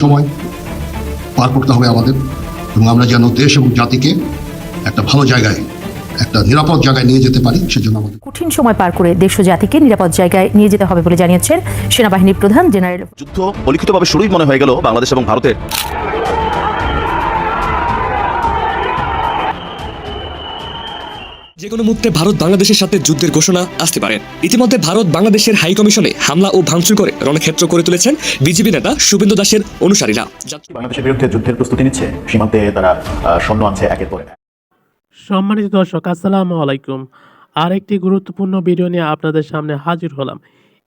সময় পার করতে হবে আমাদের এবং আমরা যেন দেশ এবং জাতিকে একটা ভালো জায়গায় একটা নিরাপদ জায়গায় নিয়ে যেতে পারি সেজন্য আমাদের কঠিন সময় পার করে দেশ ও জাতিকে নিরাপদ জায়গায় নিয়ে যেতে হবে বলে জানিয়েছেন সেনাবাহিনীর প্রধান জেনারেল যুদ্ধ অলিখিতভাবে শুরুই মনে হয়ে গেল বাংলাদেশ এবং ভারতের। যে কোনো মুহূর্তে ভারত বাংলাদেশের সাথে যুদ্ধের ঘোষণা আসতে পারে। ইতিমধ্যে ভারত বাংলাদেশের হাই কমিশনে হামলা ও ভাঙচুর করে রণক্ষেত্র করে তুলেছেন বিজেপি নেতা শুভেন্দু দাসের অনুসারীরা। বাংলাদেশের বিরুদ্ধে যুদ্ধের প্রস্তুতি নিচ্ছে সীমান্তে তারা সৈন্য আনছে একের পর এক। সম্মানিত দর্শক আসসালামু আলাইকুম। আরেকটি গুরুত্বপূর্ণ ভিডিও নিয়ে আপনাদের সামনে হাজির হলাম।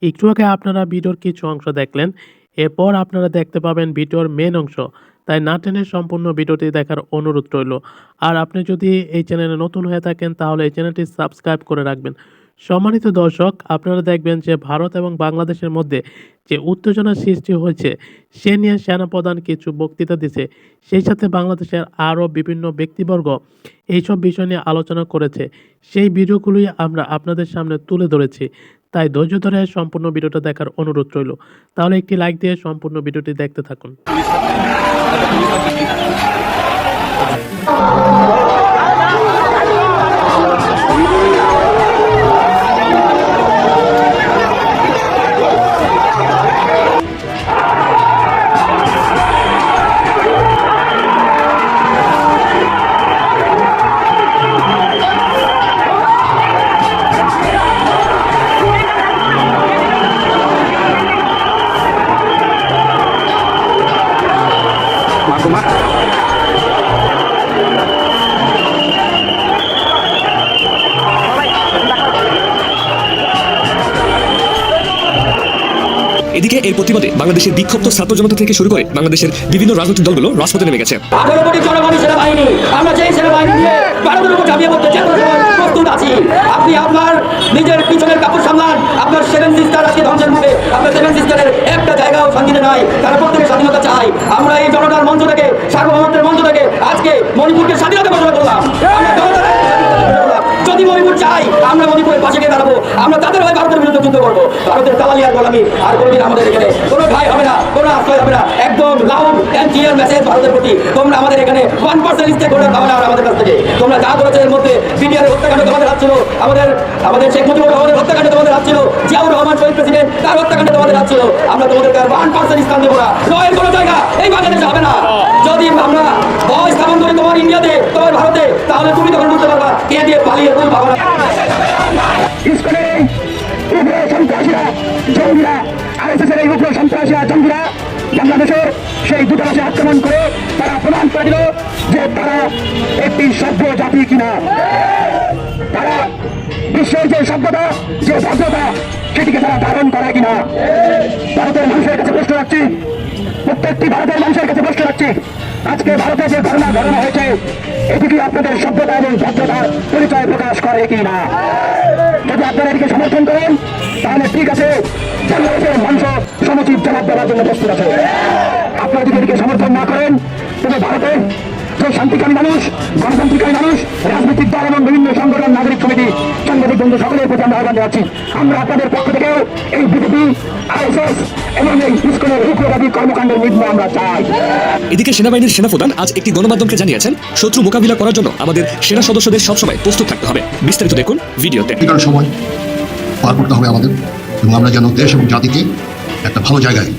একটু আগে আপনারা ভিডিওর কিছু অংশ দেখলেন এরপর আপনারা দেখতে পাবেন ভিডিওর মেন অংশ। তাই না টেনে সম্পূর্ণ ভিডিওটি দেখার অনুরোধ রইল। আর আপনি যদি এই চ্যানেলে নতুন হয়ে থাকেন, তাহলে এই চ্যানেলটি সাবস্ক্রাইব করে রাখবেন। সম্মানিত দর্শক, আপনারা দেখবেন যে ভারত এবং বাংলাদেশের মধ্যে যে উত্তেজনা সৃষ্টি হয়েছে, সে নিয়ে সেনাপ্রধান কিছু বক্তৃতা দিছে সেই সাথে বাংলাদেশের আরও বিভিন্ন ব্যক্তিবর্গ এইসব বিষয় নিয়ে আলোচনা করেছে। সেই ভিডিওগুলোই আমরা আপনাদের সামনে তুলে ধরেছি। তাই ধৈর্য ধরে সম্পূর্ণ ভিডিওটা দেখার অনুরোধ রইল। তাহলে একটি লাইক দিয়ে সম্পূর্ণ ভিডিওটি দেখতে থাকুন। প্রতিবাদে বাংলাদেশের বিক্ষুব্ধ ছাত্র জনতা থেকে শুরু করে বাংলাদেশের বিভিন্ন রাজনৈতিক দলগুলো রাজপথে নেমে গেছে। আমরা এই জনতার মঞ্চ থেকে, সার্বভৌমত্বের মঞ্চ থেকে আজকে মণিপুরকে স্বাধীনতা ঘোষণা করলাম। চাই, আমরা মণিপুরের পাশে গিয়ে দাঁড়াবো। আমরা তাদের হয়ে ভারতের বিরুদ্ধে যুদ্ধ করব। ভারতের কালালি আর গোলামি আর কোনোদিন আমাদের এখানে। কোনো ভাই হবে না, কোনো আশ্রয় হবে না। একদম লাউড অ্যান্ড ক্লিয়ার মেসেজ ভারতের প্রতি। তোমরা আমাদের এখানে ওয়ান পার্সেন্ট স্টেক হোল্ডার পাবে না আমাদের কাছ থেকে। তোমরা যা করেছ এর মধ্যে বিটিআর হত্যাকাণ্ড তোমাদের হাত ছিল। আমাদের আমাদের শেখ মুজিবুর রহমানের হত্যাকাণ্ড তোমাদের হাত ছিল। জিয়াউর রহমান শহীদ প্রেসিডেন্ট, তার হত্যাকাণ্ড তোমাদের হাত ছিল। আমরা তোমাদেরকে আর ওয়ান পার্সেন্ট স্থান দেবো না। নয়ের কোনো জায়গা। এই বাংলাদেশে হবে না। যদি আমরা করি তোমার ইন্ডিয়াতে, তোমার ভারতে, তাহলে তুমি তখন বুঝতে পারবা, কে দিয়ে পালিয়ে তুমি পাবো না সন্ত্রাসীরা, জঙ্গিরা দূতাবাসে আক্রমণ করে তারা প্রমাণ করে যে তারা একটি সভ্য জাতি কিনা। তারা বিশ্বের যে সভ্যতা, যে ভদ্রতা, সেটিকে তারা ধারণ করে কিনা। ভারতের মানুষের কাছে প্রশ্ন রাখছি প্রত্যেকটি ভারতের মানুষের কাছে প্রশ্ন রাখছি। আজকে ভারতে যে ঘটনা ঘটনা হয়েছে, এটি কি আপনাদের সভ্যতা এবং ভদ্রতার পরিচয় প্রকাশ করে কি না যদি আপনারা এটিকে সমর্থন করেন, তাহলে ঠিক আছে, বাংলাদেশের মানুষ সমুচিত জবাব দেওয়ার জন্য প্রস্তুত আছে। আপনারা যদি এটিকে সমর্থন না করেন, তবে ভারতে শান্তিকামী মানুষ গণতান্ত্রিকামী মানুষ রাজনৈতিক দল এবং বিভিন্ন সংগঠন নাগরিক সমিতি সাংবাদিক বন্ধু সকলের প্রতি আমরা আহ্বান জানাচ্ছি। আমরা আপনাদের পক্ষ থেকেও এই বিজেপি আইএসএস এবং এই ইস্কনের উগ্রবাদী কর্মকাণ্ডের আমরা চাই। এদিকে সেনাবাহিনীর সেনাপ্রধান আজ একটি গণমাধ্যমকে জানিয়েছেন শত্রু মোকাবিলা করার জন্য আমাদের সেনা সদস্যদের সবসময় প্রস্তুত থাকতে হবে। বিস্তারিত দেখুন ভিডিওতে। সময় পার করতে হবে আমাদের এবং আমরা যেন দেশ এবং জাতিকে একটা ভালো জায়গায়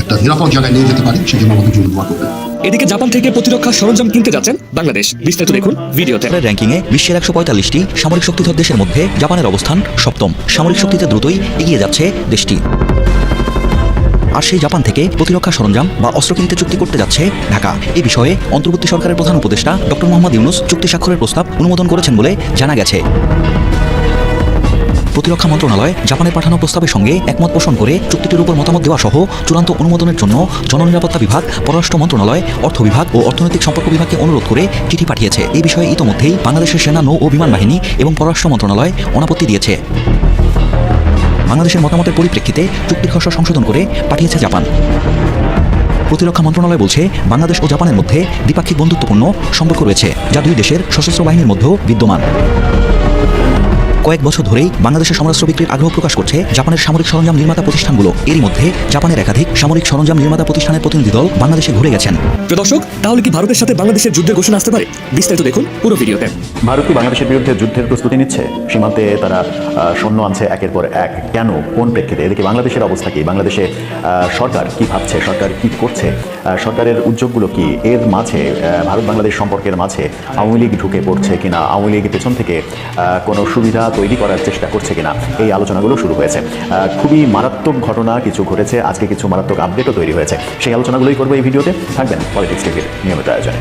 একটা নিরাপদ জায়গায় নিয়ে যেতে পারি সেজন্য আমাদের জন্য দোয়া করবেন। এদিকে জাপান থেকে প্রতিরক্ষা সরঞ্জাম কিনতে যাচ্ছেন বাংলাদেশ। বিস্তারিত দেখুন ভিডিওতে। জাপানের র্যাঙ্কিংয়ে বিশ্বের একশো পঁয়তাল্লিশটি সামরিক শক্তিধর দেশের মধ্যে জাপানের অবস্থান সপ্তম। সামরিক শক্তিতে দ্রুতই এগিয়ে যাচ্ছে দেশটি। আর সেই জাপান থেকে প্রতিরক্ষা সরঞ্জাম বা অস্ত্র কিনতে চুক্তি করতে যাচ্ছে ঢাকা। এই বিষয়ে অন্তর্বর্তী সরকারের প্রধান উপদেষ্টা ডক্টর মোহাম্মদ ইউনুস চুক্তি স্বাক্ষরের প্রস্তাব অনুমোদন করেছেন বলে জানা গেছে। প্রতিরক্ষা মন্ত্রণালয় জাপানের পাঠানো প্রস্তাবের সঙ্গে একমত পোষণ করে চুক্তিটির উপর মতামত দেওয়া সহ চূড়ান্ত অনুমোদনের জন্য জননিরাপত্তা বিভাগ, পররাষ্ট্র মন্ত্রণালয়, অর্থ বিভাগ ও অর্থনৈতিক সম্পর্ক বিভাগকে অনুরোধ করে চিঠি পাঠিয়েছে। এই বিষয়ে ইতোমধ্যেই বাংলাদেশের সেনা, নৌ ও বিমান বাহিনী এবং পররাষ্ট্র মন্ত্রণালয় অনাপত্তি দিয়েছে। বাংলাদেশের মতামতের পরিপ্রেক্ষিতে চুক্তির খসড়া সংশোধন করে পাঠিয়েছে জাপান। প্রতিরক্ষা মন্ত্রণালয় বলছে, বাংলাদেশ ও জাপানের মধ্যে দ্বিপাক্ষিক বন্ধুত্বপূর্ণ সম্পর্ক রয়েছে, যা দুই দেশের সশস্ত্র বাহিনীর মধ্যেও বিদ্যমান। কয়েক বছর ধরেই বাংলাদেশের সমরাস্ত্র বিক্রির আগ্রহ প্রকাশ করছে জাপানের সামরিক সরঞ্জাম নির্মাতা প্রতিষ্ঠানগুলো। এরই মধ্যে জাপানের একাধিক সামরিক সরঞ্জাম নির্মাতা প্রতিষ্ঠানের প্রতিনিধি দল বাংলাদেশে ঘুরে গেছেন। দর্শক তাহলে কি ভারতের সাথে বাংলাদেশের যুদ্ধের ঘোষণা আসতে পারে? বিস্তারিত দেখুন পুরো ভিডিওতে। ভারত কি বাংলাদেশের বিরুদ্ধে যুদ্ধের প্রস্তুতি নিচ্ছে? সীমান্তে তারা আহ, সৈন্য আনছে একের পর এক। কেন? কোন প্রেক্ষিতে? এদিকে বাংলাদেশের অবস্থা কি? বাংলাদেশে আহ, সরকার কি ভাবছে? সরকার কি করছে? সরকারের উদ্যোগগুলো কি এর মাঝে ভারত বাংলাদেশ সম্পর্কের মাঝে আওয়ামী লীগ ঢুকে পড়ছে কিনা? আওয়ামী লীগ পেছন থেকে কোনো সুবিধা তৈরি করার চেষ্টা করছে কিনা? এই আলোচনাগুলো শুরু হয়েছে। খুবই মারাত্মক ঘটনা কিছু ঘটেছে, আজকে কিছু মারাত্মক আপডেটও তৈরি হয়েছে। সেই আলোচনাগুলোই করব এই ভিডিওতে। থাকবেন পলিটিক্স টিভির নিয়মিত আয়োজনে।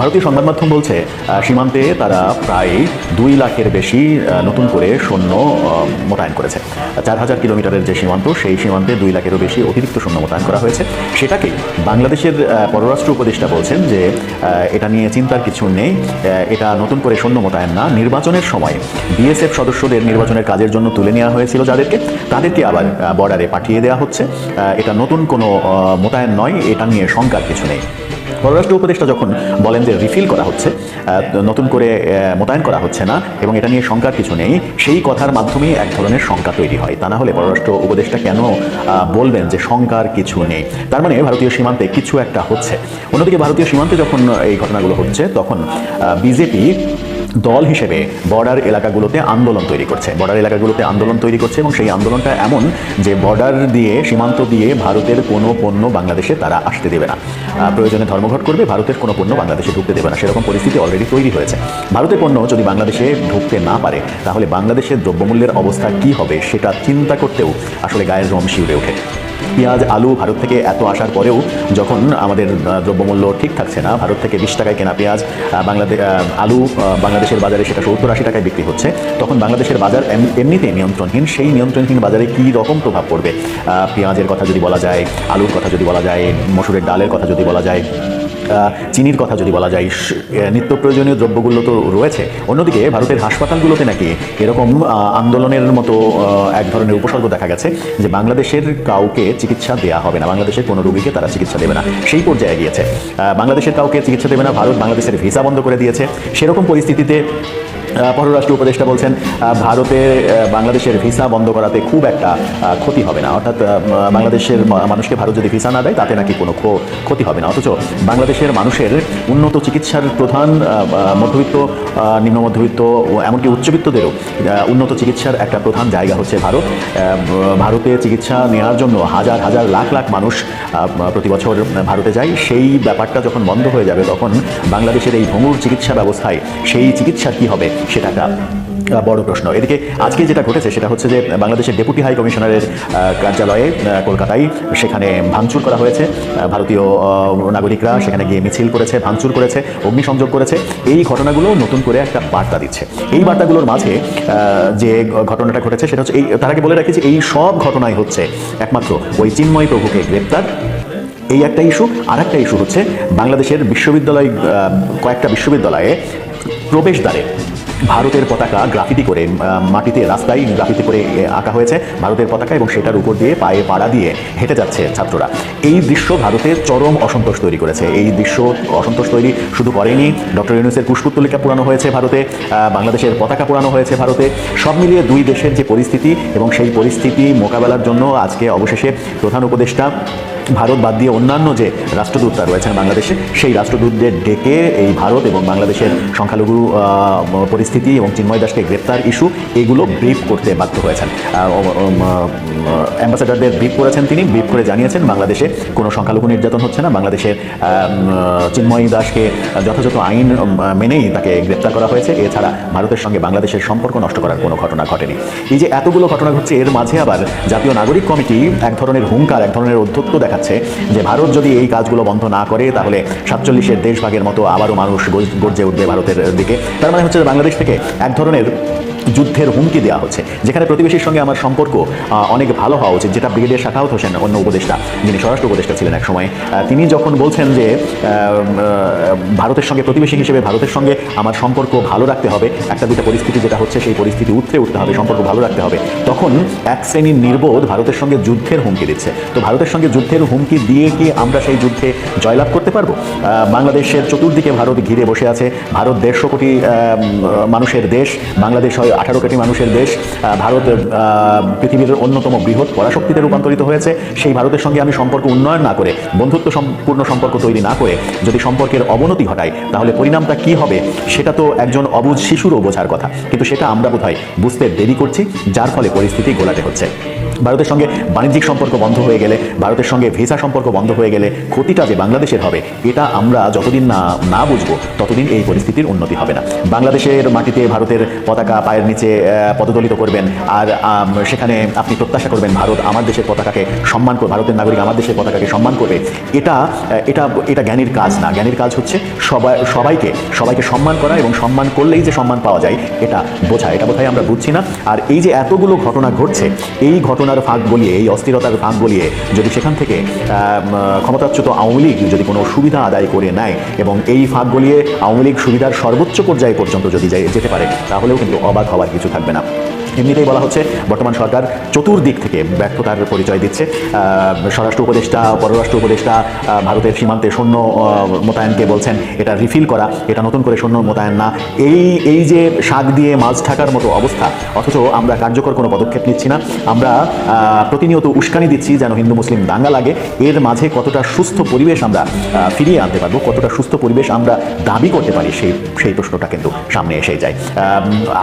ভারতীয় সংবাদ মাধ্যম বলছে সীমান্তে তারা প্রায় দুই লাখের বেশি নতুন করে সৈন্য মোতায়েন করেছে। চার হাজার কিলোমিটারের যে সীমান্ত, সেই সীমান্তে দুই লাখেরও বেশি অতিরিক্ত সৈন্য মোতায়েন করা হয়েছে। সেটাকে বাংলাদেশের পররাষ্ট্র উপদেষ্টা বলছেন যে এটা নিয়ে চিন্তার কিছু নেই এটা নতুন করে সৈন্য মোতায়েন না, নির্বাচনের সময় বিএসএফ সদস্যদের নির্বাচনের কাজের জন্য তুলে নেওয়া হয়েছিল যাদেরকে, তাদেরকে আবার বর্ডারে পাঠিয়ে দেওয়া হচ্ছে। এটা নতুন কোনো মোতায়েন নয়, এটা নিয়ে শঙ্কার কিছু নেই। পররাষ্ট্র উপদেষ্টা যখন বলেন যে রিফিল করা হচ্ছে নতুন করে মোতায়েন করা হচ্ছে না, এবং এটা নিয়ে শঙ্কার কিছু নেই, সেই কথার মাধ্যমেই এক ধরনের শঙ্কা তৈরি হয়। তা না হলে পররাষ্ট্র উপদেষ্টা কেন বলবেন যে শঙ্কার কিছু নেই? তার মানে ভারতীয় সীমান্তে কিছু একটা হচ্ছে। অন্যদিকে ভারতীয় সীমান্তে যখন এই ঘটনাগুলো হচ্ছে, তখন বিজেপি দল হিসেবে বর্ডার এলাকাগুলোতে আন্দোলন তৈরি করছে। বর্ডার এলাকাগুলোতে আন্দোলন তৈরি করছে এবং সেই আন্দোলনটা এমন যে বর্ডার দিয়ে, সীমান্ত দিয়ে ভারতের কোনো পণ্য বাংলাদেশে তারা আসতে দেবে না। প্রয়োজনে ধর্মঘট করবে, ভারতের কোনো পণ্য বাংলাদেশে ঢুকতে দেবে না। সেরকম পরিস্থিতি অলরেডি তৈরি হয়েছে। ভারতের পণ্য যদি বাংলাদেশে ঢুকতে না পারে, তাহলে বাংলাদেশের দ্রব্যমূল্যের অবস্থা কি হবে সেটা চিন্তা করতেও আসলে গায়ের রম শিউরে ওঠে। পেঁয়াজ, আলু ভারত থেকে এত আসার পরেও যখন আমাদের দ্রব্যমূল্য ঠিক থাকছে না, ভারত থেকে বিশ টাকায় কেনা পেঁয়াজ বাংলাদেশ আলু বাংলাদেশের বাজারে সেটা সত্তর আশি টাকায় বিক্রি হচ্ছে, তখন বাংলাদেশের বাজার এম- এমনিতেই নিয়ন্ত্রণহীন। সেই নিয়ন্ত্রণহীন বাজারে কী রকম প্রভাব পড়বে? পেঁয়াজের কথা যদি বলা যায়, আলুর কথা যদি বলা যায়, মসুরের ডালের কথা যদি বলা যায় চিনির কথা যদি বলা যায় নিত্য প্রয়োজনীয় দ্রব্যগুলো তো রয়েছে। অন্যদিকে ভারতের হাসপাতালগুলোতে নাকি এরকম আন্দোলনের মতো এক ধরনের উপসর্গ দেখা গেছে যে বাংলাদেশের কাউকে চিকিৎসা দেওয়া হবে না। বাংলাদেশের কোনো রোগীকে তারা চিকিৎসা দেবে না। সেই পর্যায়ে গিয়েছে বাংলাদেশের কাউকে চিকিৎসা দেবে না, ভারত বাংলাদেশের ভিসা বন্ধ করে দিয়েছে। সেরকম পরিস্থিতিতে পররাষ্ট্র উপদেষ্টা বলছেন ভারতে বাংলাদেশের ভিসা বন্ধ করাতে খুব একটা ক্ষতি হবে না। অর্থাৎ বাংলাদেশের মানুষকে ভারত যদি ভিসা না দেয়, তাতে নাকি কোনো ক্ষতি হবে না। অথচ বাংলাদেশের মানুষের উন্নত চিকিৎসার প্রধান মধ্যবিত্ত নিম্ন মধ্যবিত্ত এমনকি উচ্চবিত্তদেরও উন্নত চিকিৎসার একটা প্রধান জায়গা হচ্ছে ভারত। ভারতে চিকিৎসা নেওয়ার জন্য হাজার হাজার, লাখ লাখ মানুষ প্রতি বছর ভারতে যায়। সেই ব্যাপারটা যখন বন্ধ হয়ে যাবে, তখন বাংলাদেশের এই ভঙ্গুর চিকিৎসা ব্যবস্থায় সেই চিকিৎসা কী হবে? সেটা একটা বড় প্রশ্ন। এদিকে আজকে যেটা ঘটেছে সেটা হচ্ছে যে বাংলাদেশের ডেপুটি হাই কমিশনারের কার্যালয়ে কলকাতায় সেখানে ভাঙচুর করা হয়েছে। ভারতীয় নাগরিকরা সেখানে গিয়ে মিছিল করেছে, ভাঙচুর করেছে, অগ্নিসংযোগ করেছে। এই ঘটনাগুলো নতুন করে একটা বার্তা দিচ্ছে। এই বার্তাগুলোর মাঝে যে ঘটনাটা ঘটেছে সেটা হচ্ছে এই, তার আগে বলে রাখি যে এই সব ঘটনাই হচ্ছে একমাত্র ওই চিন্ময় প্রভুকে গ্রেপ্তার। এই একটা ইস্যু। আর একটা ইস্যু হচ্ছে বাংলাদেশের বিশ্ববিদ্যালয় কয়েকটা বিশ্ববিদ্যালয়ে প্রবেশদ্বারে ভারতের পতাকা গ্রাফিতি করে মাটিতে, রাস্তায় গ্রাফিতি করে আঁকা হয়েছে। ভারতের পতাকা এবং সেটার উপর দিয়ে পায়ে পাড়া দিয়ে হেঁটে যাচ্ছে ছাত্ররা। এই দৃশ্য ভারতের চরম অসন্তোষ তৈরি করেছে। এই দৃশ্য অসন্তোষ তৈরি শুধু করেনি ডক্টর ইউনুসের পুষ্পতুলিকা পুরানো হয়েছে ভারতে বাংলাদেশের পতাকা পুরানো হয়েছে ভারতে। সব মিলিয়ে দুই দেশের যে পরিস্থিতি এবং সেই পরিস্থিতি মোকাবেলার জন্য আজকে অবশেষে প্রধান উপদেষ্টা ভারত বাদ দিয়ে অন্যান্য যে রাষ্ট্রদূতরা রয়েছেন বাংলাদেশে, সেই রাষ্ট্রদূতদের ডেকে এই ভারত এবং বাংলাদেশের সংখ্যালঘু পরিস্থিতি এবং চিন্ময় দাসকে গ্রেপ্তার ইস্যু, এগুলো ব্রিফ করতে বাধ্য হয়েছেন। অ্যাম্বাসেডারদের ব্রিফ করেছেন তিনি, ব্রিফ করে জানিয়েছেন বাংলাদেশে কোনো সংখ্যালঘু নির্যাতন হচ্ছে না বাংলাদেশের চিন্ময় দাসকে যথাযথ আইন মেনেই তাকে গ্রেপ্তার করা হয়েছে। এছাড়া ভারতের সঙ্গে বাংলাদেশের সম্পর্ক নষ্ট করার কোনো ঘটনা ঘটেনি। এই যে এতগুলো ঘটনা ঘটছে, এর মাঝে আবার জাতীয় নাগরিক কমিটি এক ধরনের হুঙ্কার, এক ধরনের অধ্যক্ষ অধ্যত্ব দেখাচ্ছে যে ভারত যদি এই কাজগুলো বন্ধ না করে, তাহলে সাতচল্লিশের দেশভাগের মতো আবারও মানুষ গর্জে উঠবে ভারতের দিকে। তার মানে হচ্ছে বাংলাদেশ থেকে এক ধরনের যুদ্ধের হুমকি দেওয়া হচ্ছে। যেখানে প্রতিবেশীর সঙ্গে আমার সম্পর্ক অনেক ভালো হওয়া উচিত। যেটা ব্রিগেডিয়ার শাখাওত হোসেন, অন্য উপদেষ্টা, যিনি স্বরাষ্ট্র উপদেষ্টা ছিলেন এক সময় তিনি যখন বলছেন যে ভারতের সঙ্গে, প্রতিবেশী হিসেবে ভারতের সঙ্গে আমার সম্পর্ক ভালো রাখতে হবে, একটা দুটো পরিস্থিতি যেটা হচ্ছে, সেই পরিস্থিতি উতরে উঠতে হবে, সম্পর্ক ভালো রাখতে হবে, তখন এক শ্রেণির নির্বোধ ভারতের সঙ্গে যুদ্ধের হুমকি দিচ্ছে। তো ভারতের সঙ্গে যুদ্ধের হুমকি দিয়ে কি আমরা সেই যুদ্ধে জয়লাভ করতে পারব? বাংলাদেশের চতুর্দিকে ভারত ঘিরে বসে আছে, ভারত দেড়শো কোটি মানুষের দেশ, বাংলাদেশ হয় আঠারো কোটি মানুষের দেশ ভারত পৃথিবীর অন্যতম বৃহৎ পরাশক্তিতে রূপান্তরিত হয়েছে। সেই ভারতের সঙ্গে আমি সম্পর্ক উন্নয়ন না করে, বন্ধুত্ব সম্পূর্ণ সম্পর্ক তৈরি না করে যদি সম্পর্কের অবনতি ঘটায় তাহলে পরিণামটা কি হবে? সেটা তো একজন অবুঝ শিশুরও বোঝার কথা। কিন্তু সেটা আমরা বোধহয় বুঝতে দেরি করছি, যার ফলে পরিস্থিতি গোলাতে হচ্ছে। ভারতের সঙ্গে বাণিজ্যিক সম্পর্ক বন্ধ হয়ে গেলে, ভারতের সঙ্গে ভিসা সম্পর্ক বন্ধ হয়ে গেলে ক্ষতিটা যে বাংলাদেশের হবে, এটা আমরা যতদিন না না বুঝব, ততদিন এই পরিস্থিতির উন্নতি হবে না। বাংলাদেশের মাটিতে ভারতের পতাকা পায়ের নিচে পদদলিত করবেন আর সেখানে আপনি প্রত্যাশা করবেন ভারত আমার দেশের পতাকাকে সম্মান করবে ভারতের নাগরিক আমার দেশের পতাকাকে সম্মান করবে। এটা এটা এটা জ্ঞানীর কাজ না। জ্ঞানীর কাজ হচ্ছে সবাই, সবাইকে সবাইকে সম্মান করা এবং সম্মান করলেই যে সম্মান পাওয়া যায়, এটা বোঝা, এটা বোধহয় আমরা বুঝছি না। আর এই যে এতগুলো ঘটনা ঘটছে, এই ঘটনার ফাঁক বলিয়ে এই অস্থিরতার ফাঁক বলিয়ে যদি সেখান থেকে ক্ষমতাচ্যুত আওয়ামী লীগ যদি কোনো সুবিধা আদায় করে নেয় এবং এই ফাঁক বলিয়ে আওয়ামী লীগ সুবিধার সর্বোচ্চ পর্যায়ে পর্যন্ত যদি যেতে পারে, তাহলেও কিন্তু অবাক হওয়ার কিছু থাকবে না। এমনিতেই বলা হচ্ছে বর্তমান সরকার চতুর্দিক থেকে ব্যর্থতার পরিচয় দিচ্ছে। স্বরাষ্ট্র উপদেষ্টা, পররাষ্ট্র উপদেষ্টা ভারতের সীমান্তে সৈন্য মোতায়েনকে বলছেন, এটা রিফিল করা, এটা নতুন করে সৈন্য মোতায়েন না। এই এই যে শাক দিয়ে মাছ ঢাকার মতো অবস্থা, অথচ আমরা কার্যকর কোনো পদক্ষেপ নিচ্ছি না। আমরা প্রতিনিয়ত উস্কানি দিচ্ছি যেন হিন্দু, মুসলিম দাঙ্গা লাগে। এর মাঝে কতটা সুস্থ পরিবেশ আমরা ফিরিয়ে আনতে পারব, কতটা সুস্থ পরিবেশ আমরা দাবি করতে পারি, সেই সেই প্রশ্নটা কিন্তু সামনে এসে যায়।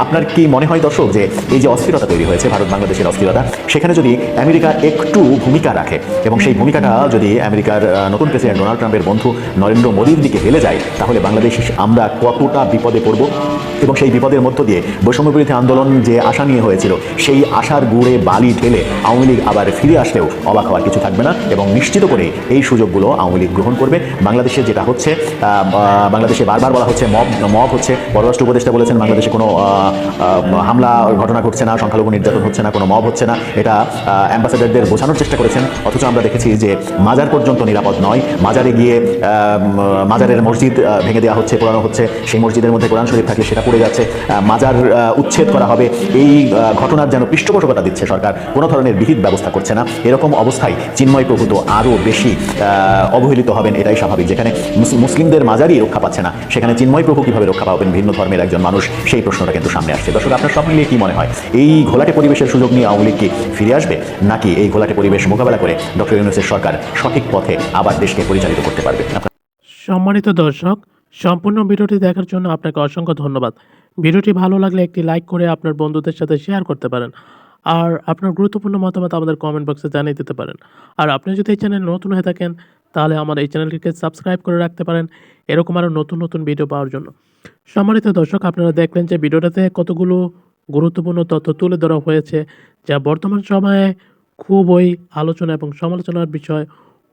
আপনার কি মনে হয় দর্শক যে এই যে অস্থিরতা তৈরি হয়েছে, ভারত বাংলাদেশের অস্থিরতা, সেখানে যদি আমেরিকা একটু ভূমিকা রাখে, এবং সেই ভূমিকাটা যদি আমেরিকার নতুন প্রেসিডেন্ট ডোনাল্ড ট্রাম্পের বন্ধু নরেন্দ্র মোদীর দিকে হেলে যায়, তাহলে বাংলাদেশ আমরা কতটা বিপদে পড়ব? এবং সেই বিপদের মধ্য দিয়ে বৈষম্য বিরোধী আন্দোলন যে আশা নিয়ে হয়েছিল, সেই আশার গুড়ে বালি ঢেলে আওয়ামী লীগ আবার ফিরে আসলেও অবাক হওয়ার কিছু থাকবে না, এবং নিশ্চিত করে এই সুযোগগুলো আওয়ামী লীগ গ্রহণ করবে। বাংলাদেশে যেটা হচ্ছে বাংলাদেশে বারবার বলা হচ্ছে, মব মব হচ্ছে। পররাষ্ট্র উপদেষ্টা বলেছেন, বাংলাদেশে কোনো হামলা, ঘটনা ঘটছে না, সংখ্যালঘু নির্যাতন হচ্ছে না, কোনো মব হচ্ছে না, এটা অ্যাম্বাসেডারদের বোঝানোর চেষ্টা করেছেন, অথচ আমরা দেখেছি যে মাজার পর্যন্ত নিরাপদ নয়, মাজারে গিয়ে মাজারের মসজিদ ভেঙে দেওয়া হচ্ছে, পোড়ানো হচ্ছে, সেই মসজিদের মধ্যে কোরআন শরীফ থাকলে সেটা পড়ে যাচ্ছে মাজার উচ্ছেদ করা হবে, এই ঘটনার যেন পৃষ্ঠপোষকতা দিচ্ছে সরকার, কোনো ধরনের বিহিত ব্যবস্থা করছে না, এরকম অবস্থায় চিন্ময় প্রভূত আরও বেশি অবহেলিত হবেন, এটাই স্বাভাবিক, যেখানে মুস- মুসলিমদের মাজারই রক্ষা পাচ্ছে না, সেখানে চিন্ময় প্রভু কীভাবে রক্ষা পাবেন, ভিন্ন ধর্মের একজন মানুষ, সেই প্রশ্নটা কিন্তু সামনে আসছে। দর্শক, আপনার সব মিলিয়ে কি মনে হয়? এই ঘোলাটে পরিবেশের সুযোগ নিয়ে আওয়ামী লীগ কি ফিরে আসবে? নাকি এই ঘোলাটে পরিবেশ মোকাবেলা করে ডক্টর ইউনুসের সরকার সঠিক পথে আবার দেশকে পরিচালিত করতে পারবে? সম্মানিত দর্শক, সম্পূর্ণ ভিডিওটি দেখার জন্য আপনাকে অসংখ্য ধন্যবাদ। ভিডিওটি ভালো লাগলে একটি লাইক করে আপনার বন্ধুদের সাথে শেয়ার করতে পারেন। আর আপনার গুরুত্বপূর্ণ মতামত আমাদের কমেন্ট বক্সে জানিয়ে দিতে পারেন। আর আপনি যদি এই চ্যানেল নতুন হয়ে থাকেন, তাহলে আমার এই চ্যানেলটিকে সাবস্ক্রাইব করে রাখতে পারেন। এরকম আরও নতুন নতুন ভিডিও পাওয়ার জন্য। সম্মানিত দর্শক, আপনারা দেখলেন যে ভিডিওটাতে কতগুলো গুরুত্বপূর্ণ তথ্য তুলে ধরা হয়েছে, যা বর্তমান সময়ে খুবই আলোচনা এবং সমালোচনার বিষয়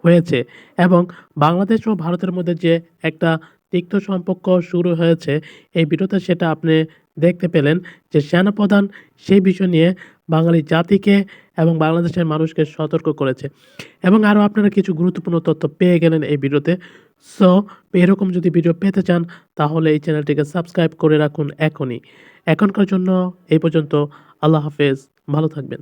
হয়েছে এবং বাংলাদেশ ও ভারতের মধ্যে যে একটা তিক্ত সম্পর্ক শুরু হয়েছে, এই ভিডিওতে সেটা আপনি দেখতে পেলেন যে সেনাপ্রধান সেই বিষয় নিয়ে বাঙালি জাতিকে এবং বাংলাদেশের মানুষকে সতর্ক করেছে এবং আরও আপনারা কিছু গুরুত্বপূর্ণ তথ্য পেয়ে গেলেন এই ভিডিওতে সো, এরকম যদি ভিডিও পেতে চান, তাহলে এই চ্যানেলটিকে সাবস্ক্রাইব করে রাখুন এখনই। এখনকার জন্য এই পর্যন্ত। আল্লাহ হাফেজ। ভালো থাকবেন।